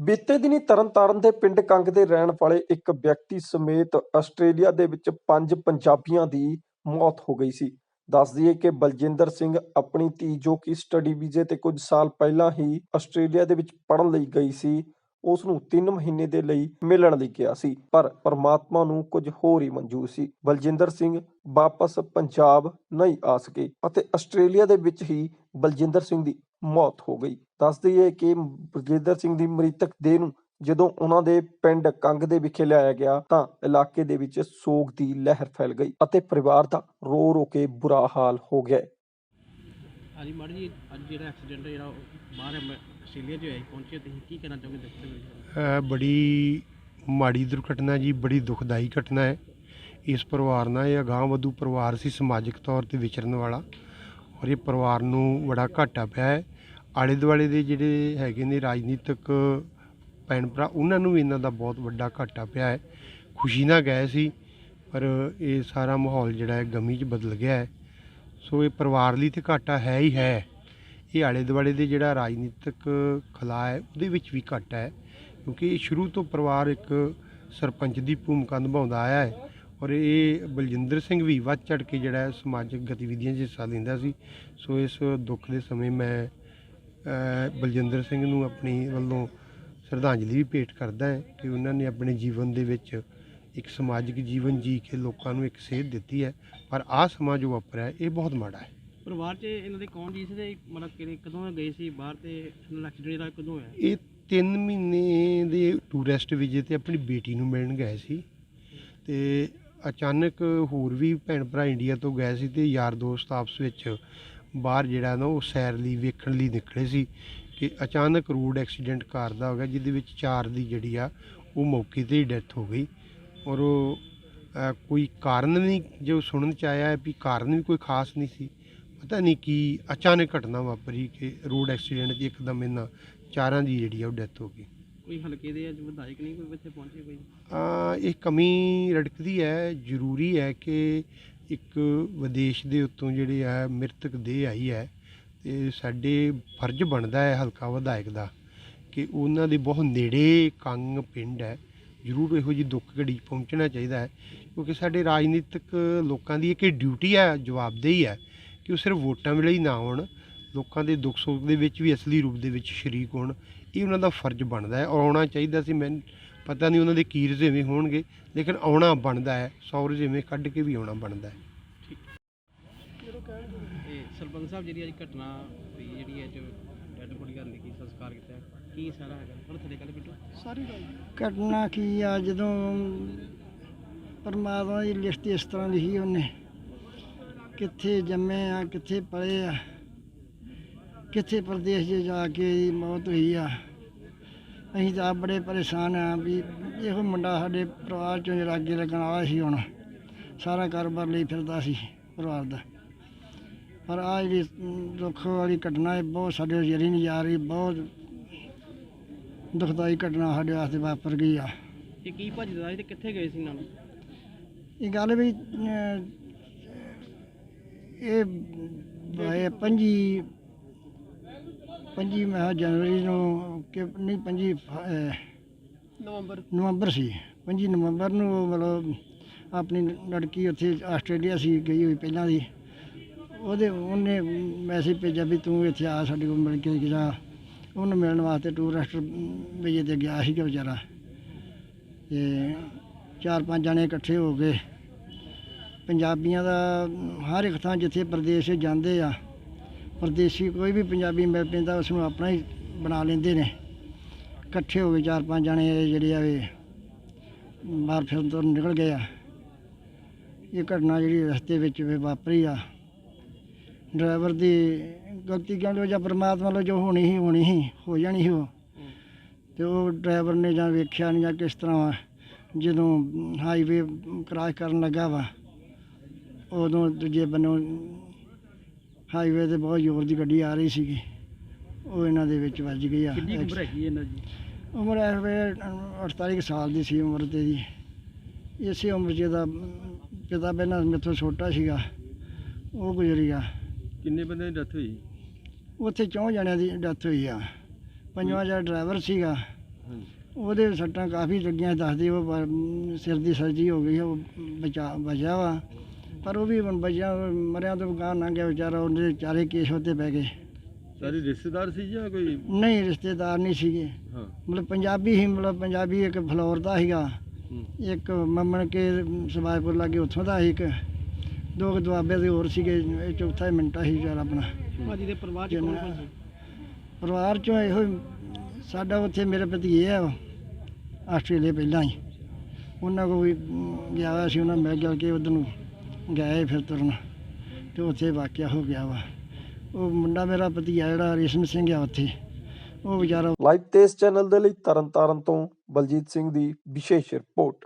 ਬੀਤੇ ਦਿਨੀ ਤਰਨਤਾਰਨ ਦੇ ਪਿੰਡ ਕੰਗ ਦੇ ਰਹਿਣ ਵਾਲੇ ਇੱਕ ਵਿਅਕਤੀ ਸਮੇਤ ਆਸਟ੍ਰੇਲੀਆ ਦੇ ਵਿੱਚ ਪੰਜ ਪੰਜਾਬੀਆਂ ਦੀ ਮੌਤ ਹੋ ਗਈ ਸੀ। ਦੱਸ ਦਈਏ ਕਿ ਬਲਜਿੰਦਰ ਸਿੰਘ ਆਪਣੀ ਧੀ ਜੋ ਕਿ ਸਟੱਡੀ ਵੀਜ਼ੇ ਤੇ ਕੁਝ ਸਾਲ ਪਹਿਲਾਂ ਹੀ ਆਸਟ੍ਰੇਲੀਆ ਦੇ ਵਿੱਚ ਪੜ੍ਹਨ ਲਈ ਗਈ ਸੀ ਉਸ ਨੂੰ 3 ਮਹੀਨੇ ਦੇ ਲਈ ਮਿਲਣ ਲਈ ਗਿਆ ਸੀ, ਪਰ ਪਰਮਾਤਮਾ ਨੂੰ ਕੁਝ ਹੋਰ ਹੀ ਮਨਜ਼ੂਰ ਸੀ। ਬਲਜਿੰਦਰ ਸਿੰਘ ਵਾਪਸ ਪੰਜਾਬ ਨਹੀਂ ਆ ਸਕੇ ਅਤੇ ਆਸਟ੍ਰੇਲੀਆ ਦੇ ਵਿੱਚ ਹੀ ਬਲਜਿੰਦਰ ਸਿੰਘ ਦੀ ਮੌਤ ਹੋ ਗਈ। ਦੱਸ ਦਈਏ ਕਿ ਬਲਜਿੰਦਰ ਸਿੰਘ ਦੀ ਮ੍ਰਿਤਕ ਦੇਹ ਨੂੰ ਜਦੋਂ ਉਹਨਾਂ ਦੇ ਪਿੰਡ ਕੰਗ ਦੇ ਵਿਖੇ ਲਿਆਇਆ ਗਿਆ ਤਾਂ ਇਲਾਕੇ ਦੇ ਵਿੱਚ ਸੋਗ ਦੀ ਲਹਿਰ ਫੈਲ ਗਈ ਅਤੇ ਪਰਿਵਾਰ ਦਾ ਰੋ ਰੋ ਕੇ ਬੁਰਾ ਹਾਲ ਹੋ ਗਿਆ। ਹਾਂਜੀ ਮਾੜੀ ਜੀ, ਅੱਜ ਜਿਹੜਾ ਐਕਸੀਡੈਂਟ ਜਿਹੜਾ ਬਾਹਰ ਆਸਟ੍ਰੇਲੀਆ 'ਚ ਹੋਇਆ ਪਹੁੰਚੇ ਤੁਸੀਂ ਕੀ ਕਹਿਣਾ ਚਾਹੋਗੇ ਦੱਸੋ ਇਹ ਬੜੀ ਮਾੜੀ ਦੁਰਘਟਨਾ ਜੀ, ਬੜੀ ਦੁਖਦਾਈ ਘਟਨਾ ਹੈ। ਇਸ ਪਰਿਵਾਰ ਨਾਲ ਇਹ ਅਗਾਂਹ ਵਧੂ ਪਰਿਵਾਰ ਸੀ ਸਮਾਜਿਕ ਤੌਰ ਤੇ ਵਿਚਰਨ ਵਾਲਾ ਔਰ ਇਹ ਪਰਿਵਾਰ ਨੂੰ ਬੜਾ ਘਾਟਾ ਪਿਆ ਹੈ। ਆਲੇ ਦੁਆਲੇ ਦੇ ਜਿਹੜੇ ਹੈਗੇ ਨੇ ਰਾਜਨੀਤਿਕ ਭੈਣ ਭਰਾ, ਉਹਨਾਂ ਨੂੰ ਵੀ ਇਹਨਾਂ ਦਾ ਬਹੁਤ ਵੱਡਾ ਘਾਟਾ ਪਿਆ ਹੈ। ਖੁਸ਼ੀ ਨਾਲ ਗਏ ਸੀ, ਪਰ ਇਹ ਸਾਰਾ ਮਾਹੌਲ ਜਿਹੜਾ ਹੈ ਗਮੀ 'ਚ ਬਦਲ ਗਿਆ ਹੈ। ਸੋ ਇਹ ਪਰਿਵਾਰ ਲਈ ਤੇ ਘਾਟਾ ਹੈ ਹੀ ਹੈ। ਇਹ ਆਲੇ ਦੁਆਲੇ ਦੇ ਜਿਹੜਾ ਰਾਜਨੀਤਿਕ ਖਲਾ ਹੈ, ਉਹਦੇ ਵਿੱਚ ਵੀ ਘਾਟਾ ਹੈ, ਕਿਉਂਕਿ ਇਹ ਸ਼ੁਰੂ ਤੋਂ ਪਰਿਵਾਰ ਇੱਕ ਸਰਪੰਚ ਦੀ ਭੂਮਿਕਾ ਨਿਭਾਉਂਦਾ ਆਇਆ ਹੈ ਔਰ ਇਹ ਬਲਜਿੰਦਰ ਸਿੰਘ ਵੀ ਵੱਧ ਚੜ ਕੇ ਜਿਹੜਾ ਸਮਾਜਿਕ ਗਤੀਵਿਧੀਆਂ 'ਚ ਹਿੱਸਾ ਲੈਂਦਾ ਸੀ। ਸੋ ਇਸ ਦੁੱਖ ਦੇ ਸਮੇਂ ਮੈਂ ਬਲਜਿੰਦਰ ਸਿੰਘ ਨੂੰ ਆਪਣੀ ਵੱਲੋਂ ਸ਼ਰਧਾਂਜਲੀ ਵੀ ਭੇਟ ਕਰਦਾ ਹੈ ਕਿ ਉਹਨਾਂ ਨੇ ਆਪਣੇ ਜੀਵਨ ਦੇ ਵਿੱਚ ਇੱਕ ਸਮਾਜਿਕ ਜੀਵਨ ਜੀ ਕੇ ਲੋਕਾਂ ਨੂੰ ਇੱਕ ਸੇਧ ਦਿੱਤੀ ਹੈ। ਪਰ ਆਹ ਸਮਾਂ ਜੋ ਵਾਪਰਿਆ, ਇਹ ਬਹੁਤ ਮਾੜਾ ਹੈ। ਪਰਿਵਾਰ 'ਚ ਇਹਨਾਂ ਦੇ ਕੌਣ ਜੀ ਸੀ ਮਤਲਬ ਕਿ ਕਦੋਂ ਗਏ ਸੀ ਬਾਹਰ ਤੇ ਐਕਸੀਡੈਂਟ ਜਿਹੜਾ ਕਦੋਂ ਹੋਇਆ? ਇਹ 3 ਮਹੀਨੇ ਦੇ ਟੂਰਿਸਟ ਵੀਜ਼ੇ ਤੇ ਆਪਣੀ ਬੇਟੀ ਨੂੰ ਮਿਲਣ ਗਏ ਸੀ ਤੇ ਅਚਾਨਕ ਹੋਰ ਵੀ ਭੈਣ ਭਰਾ ਇੰਡੀਆ ਤੋਂ ਗਏ ਸੀ ਤੇ ਯਾਰ ਦੋਸਤ ਆਪਸ ਵਿੱਚ ਬਾਹਰ ਜਿਹੜਾ ਨਾ ਉਹ ਸੈਰ ਲਈ, ਵੇਖਣ ਲਈ ਨਿਕਲੇ ਸੀ ਕਿ ਅਚਾਨਕ ਰੋਡ ਐਕਸੀਡੈਂਟ ਕਾਰ ਦਾ ਹੋ ਗਿਆ, ਜਿਹਦੇ ਵਿੱਚ ਚਾਰ ਦੀ ਜਿਹੜੀ ਆ ਉਹ ਮੌਕੇ ਤੇ ਹੀ ਡੈਥ ਹੋ ਗਈ ਔਰ ਉਹ ਕੋਈ ਕਾਰਨ ਨਹੀਂ ਜੋ ਸੁਣਨ ਚ ਆਇਆ ਹੈ ਵੀ ਕਾਰਨ ਵੀ ਕੋਈ ਖਾਸ ਨਹੀਂ ਸੀ। ਪਤਾ ਨਹੀਂ ਕੀ ਅਚਾਨਕ ਘਟਨਾ ਵਾਪਰੀ ਕਿ ਰੋਡ ਐਕਸੀਡੈਂਟ 'ਚ ਇੱਕਦਮ ਇਹਨਾਂ ਚਾਰਾਂ ਦੀ ਜਿਹੜੀ ਆ ਉਹ ਡੈਥ ਹੋ ਗਈ। ਕੋਈ ਹਲਕੇ ਦੇ ਅੱਜ ਵਿਧਾਇਕ ਨਹੀਂ ਕੋਈ ਇੱਥੇ ਪਹੁੰਚੇ ਕੋਈ? ਆ ਇਹ ਕਮੀ ਰੜਕਦੀ ਹੈ ਜ਼ਰੂਰੀ ਹੈ ਕਿ ਇੱਕ ਵਿਦੇਸ਼ ਦੇ ਉੱਤੋਂ ਜਿਹੜੇ ਆ ਮ੍ਰਿਤਕ ਦੇਹ ਆਈ ਹੈ ਤੇ ਸਾਡੇ ਫਰਜ਼ ਬਣਦਾ ਹੈ ਹਲਕਾ ਵਿਧਾਇਕ ਦਾ ਕਿ ਉਹਨਾਂ ਦੇ ਬਹੁਤ ਨੇੜੇ ਕੰਗ ਪਿੰਡ ਹੈ। ਜ਼ਰੂਰ ਇਹੋ ਜਿਹੀ ਦੁੱਖ ਘੜੀ ਪਹੁੰਚਣਾ ਚਾਹੀਦਾ ਹੈ ਕਿਉਂਕਿ ਸਾਡੇ ਰਾਜਨੀਤਿਕ ਲੋਕਾਂ ਦੀ ਇੱਕ ਡਿਊਟੀ ਹੈ ਜਵਾਬਦੇਹੀ ਹੈ ਕਿ ਉਹ ਸਿਰਫ ਵੋਟਾਂ ਵੇਲੇ ਹੀ ਨਾ ਹੋਣ ਲੋਕਾਂ ਦੇ ਦੁੱਖ ਸੁੱਖ ਦੇ ਵਿੱਚ ਵੀ ਅਸਲੀ ਰੂਪ ਦੇ ਵਿੱਚ ਸ਼ਰੀਕ ਹੋਣ ਇਹ ਉਹਨਾਂ ਦਾ ਫਰਜ਼ ਬਣਦਾ ਹੈ ਔਰ ਆਉਣਾ ਚਾਹੀਦਾ ਸੀ। ਮੈਨੂੰ ਪਤਾ ਨਹੀਂ ਉਹਨਾਂ ਦੇ ਕੀ ਰੁਝੇਵੇਂ ਹੋਣਗੇ ਲੇਕਿਨ ਆਉਣਾ ਬਣਦਾ ਹੈ ਸੌ ਰੁਝੇਵੇਂ ਕੱਢ ਕੇ ਵੀ ਆਉਣਾ ਬਣਦਾ ਹੈ। ਸਰਪੰਚ ਸਾਹਿਬ ਜਿਹੜੀ ਅੱਜ ਘਟਨਾ ਹੋਈ ਜਿਹੜੀ ਅੱਜ ਡੈਡ ਬੋਡੀ ਕਰਨ ਦੀ ਸੰਸਕਾਰ ਕੀਤਾ ਹੈ, ਕੀ ਸਾਰਾ ਹੈਗਾ? ਥੋੜਾ ਥੱਲੇ ਕੱਲ ਬਿੱਟੂ। ਘਟਨਾ ਕੀ ਆ? ਜਦੋਂ ਪਰਮਾਤਮਾ ਦੀ ਲਿਖਤ ਇਸ ਤਰ੍ਹਾਂ ਲਿਖੀ ਉਹਨੇ ਕਿੱਥੇ ਜੰਮੇ ਆ ਕਿੱਥੇ ਪਲੇ ਆ ਕਿੱਥੇ ਪ੍ਰਦੇਸ਼ 'ਚ ਜਾ ਕੇ ਇਹਦੀ ਮੌਤ ਹੋਈ ਆ। ਅਸੀਂ ਤਾਂ ਬੜੇ ਪਰੇਸ਼ਾਨ ਆ ਵੀ ਇਹੋ ਮੁੰਡਾ ਸਾਡੇ ਪਰਿਵਾਰ ਚੋਂ ਜਿਹੜਾ ਅੱਗੇ ਲੱਗਣ ਵਾਲਾ ਸੀ ਹੁਣ ਸਾਰਾ ਕਾਰੋਬਾਰ ਲਈ ਫਿਰਦਾ ਸੀ ਪਰਿਵਾਰ ਦਾ। ਪਰ ਆ ਜਿਹੜੀ ਦੁੱਖ ਵਾਲੀ ਘਟਨਾ ਹੈ ਬਹੁਤ ਸਾਡੇ ਜਿਹੜੀ ਨਹੀਂ ਜਾ ਰਹੀ ਬਹੁਤ ਦੁਖਦਾਈ ਘਟਨਾ ਸਾਡੇ ਵਾਸਤੇ ਵਾਪਰ ਗਈ ਆ। ਇਹ ਕੀ ਭੱਜਦਾ ਸੀ ਤੇ ਕਿੱਥੇ ਗਏ ਸੀ ਨਾਲ ਇਹ ਗੱਲ ਵੀ ਅਹ, ਇਹ ਬਾਏ ਪੰਜੀ ਪੰਜੀ ਮੈਂ ਜਨਵਰੀ ਨੂੰ ਕਿ ਨਹੀਂ ਪੰਜੀ ਨਵੰਬਰ। ਨਵੰਬਰ ਸੀ। ਪੰਜੀ ਨਵੰਬਰ ਨੂੰ ਉਹ ਮਤਲਬ ਆਪਣੀ ਲੜਕੀ ਉੱਥੇ ਆਸਟ੍ਰੇਲੀਆ ਸੀ ਗਈ ਹੋਈ ਪਹਿਲਾਂ ਦੀ। ਉਹਦੇ ਉਹਨੇ ਮੈਸੇਜ ਭੇਜਿਆ ਵੀ ਤੂੰ ਇੱਥੇ ਆ ਸਾਡੇ ਕੋਲ ਮਿਲ ਕੇ ਜਾ। ਉਹਨੂੰ ਮਿਲਣ ਵਾਸਤੇ ਟੂਰਿਸਟ ਵੀਜ਼ੇ ਤੇ ਗਿਆ ਸੀਗਾ ਵਿਚਾਰਾ। ਤੇ ਚਾਰ ਪੰਜ ਜਣੇ ਇਕੱਠੇ ਹੋ ਗਏ। ਪੰਜਾਬੀਆਂ ਦਾ ਹਰ ਇੱਕ ਥਾਂ ਜਿੱਥੇ ਪ੍ਰਦੇਸ਼ ਜਾਂਦੇ ਆ, ਪਰਦੇਸੀ ਕੋਈ ਵੀ ਪੰਜਾਬੀ ਮਿਲ ਪੈਂਦਾ ਉਸ ਨੂੰ ਆਪਣਾ ਹੀ ਬਣਾ ਲੈਂਦੇ ਨੇ। ਇਕੱਠੇ ਹੋ ਕੇ ਚਾਰ ਪੰਜ ਜਣੇ ਜਿਹੜੇ ਆ ਇਹ ਬਾਹਰ ਫਿਰਨ ਤੋਂ ਨਿਕਲ ਗਏ ਆ। ਇਹ ਘਟਨਾ ਜਿਹੜੀ ਰਸਤੇ ਵਿੱਚ ਵੀ ਵਾਪਰੀ ਆ। ਡਰਾਈਵਰ ਦੀ ਗਲਤੀ ਕਹਿੰਦੇ ਜਾਂ ਪਰਮਾਤਮਾ ਵੱਲੋਂ ਜੋ ਹੋਣੀ ਹੀ ਹੋਣੀ ਹੀ ਹੋ ਜਾਣੀ ਸੀ ਉਹ। ਤੇ ਉਹ ਡਰਾਈਵਰ ਨੇ ਜਾਂ ਵੇਖਿਆ ਨਹੀਂ ਜਾਂ ਕਿਸ ਤਰ੍ਹਾਂ ਜਦੋਂ ਹਾਈਵੇ ਕ੍ਰਾਸ ਕਰਨ ਲੱਗਾ ਵਾ ਉਦੋਂ ਦੂਜੇ ਬੰਨੋਂ ਹਾਈਵੇ ਤੇ ਬਹੁਤ ਜ਼ੋਰ ਦੀ ਗੱਡੀ ਆ ਰਹੀ ਸੀਗੀ। ਉਹ ਇਹਨਾਂ ਦੇ ਵਿੱਚ ਵੱਜ ਗਈ ਆ। ਕਿੰਨੀ ਉਮਰ ਹੈਗੀ ਇਹਨਾਂ ਦੀ? ਉਮਰ ਇਸ ਵੇਲੇ 48 ਕੁ ਸਾਲ ਦੀ ਸੀ ਉਮਰ ਤੇ ਦੀ ਇਸੇ ਉਮਰ 'ਚ ਇਹਦਾ ਪਿਤਾ ਪਹਿਲਾਂ ਮੇਥੋਂ ਛੋਟਾ ਸੀਗਾ। ਉਹ ਗੁਜ਼ਰ ਗਿਆ ਕਿੰਨੇ ਬੰਦੇ ਦੀ ਡੈਥ ਹੋਈ? ਉੱਥੇ ਚੌਂ ਜਣਿਆਂ ਦੀ ਡੈਥ ਹੋਈ ਆ। ਪੰਜਵਾਂ ਜਿਹੜਾ ਡਰਾਈਵਰ ਸੀਗਾ ਉਹਦੇ ਸੱਟਾਂ ਕਾਫੀ ਲੱਗੀਆਂ ਦੱਸਦੇ ਉਹ ਪਰ- ਸਿਰ ਦੀ ਸਰਜਰੀ ਹੋ ਗਈ ਉਹ ਬਚਾ ਬਚਿਆ ਵਾ। ਪਰ ਉਹ ਵੀ ਹੁਣ ਬਚਿਆ ਮਰਿਆ ਤੋਂ ਗਾਂ ਲੰਘ ਗਿਆ ਵਿਚਾਰਾ ਉਹਦੇ ਚਾਰੇ ਕੇਸ ਉੱਤੇ ਪੈ ਗਏ। ਸਾਰੇ ਰਿਸ਼ਤੇਦਾਰ ਸੀ ਜਾਂ ਕੋਈ? ਨਹੀਂ ਰਿਸ਼ਤੇਦਾਰ ਨਹੀਂ ਸੀਗੇ। ਹਾਂ। ਮਤਲਬ ਪੰਜਾਬੀ ਹੀ ਮਤਲਬ ਪੰਜਾਬੀ ਇੱਕ ਫਲੋਰ ਦਾ ਸੀਗਾ। ਇੱਕ ਮੰਮਣ ਕੇ ਸਵਾਇਪੁਰ ਲਾਗੇ ਉੱਥੋਂ ਦਾ ਸੀ ਇੱਕ। ਦੋ ਕੁ ਦੁਆਬੇ ਦੇ ਹੋਰ ਸੀਗੇ ਇਹ ਚੌਥਾ ਹੀ ਮਿੰਟਾ ਸੀ ਵਿਚਾਰਾ ਆਪਣਾ। ਭਾਜੀ ਦੇ ਪਰਿਵਾਰ ਚ ਕੌਣ ਕੌਣ ਸੀ? ਪਰਿਵਾਰ ਚੋਂ ਇਹੋ ਸਾਡਾ ਉੱਥੇ ਮੇਰੇ ਭਤੀਜੇ ਆ ਆਸਟ੍ਰੇਲੀਆ ਪਹਿਲਾਂ ਹੀ। ਉਹਨਾਂ ਕੋਲ ਵੀ ਗਿਆ ਹੋਇਆ ਸੀ ਉਹਨਾਂ ਮਿਲ ਗਿਲ ਕੇ ਉਧਰ ਨੂੰ। ਗਏ ਫਿਰ ਤੁਰਨ, ਤੇ ਉੱਥੇ ਵਾਕਿਆ ਹੋ ਗਿਆ ਵਾ। ਉਹ ਮੁੰਡਾ ਮੇਰਾ ਭਤੀਜਾ ਜਿਹੜਾ ਰੇਸ਼ਮ ਸਿੰਘ ਆ ਉੱਥੇ, ਉਹ ਵਿਚਾਰਾ ਲਾਈਵ ਤੇਜ਼ ਚੈਨਲ ਦੇ ਲਈ ਤਰਨਤਾਰਨ ਤੋਂ ਬਲਜੀਤ ਸਿੰਘ ਦੀ ਵਿਸ਼ੇਸ਼ ਰਿਪੋਰਟ।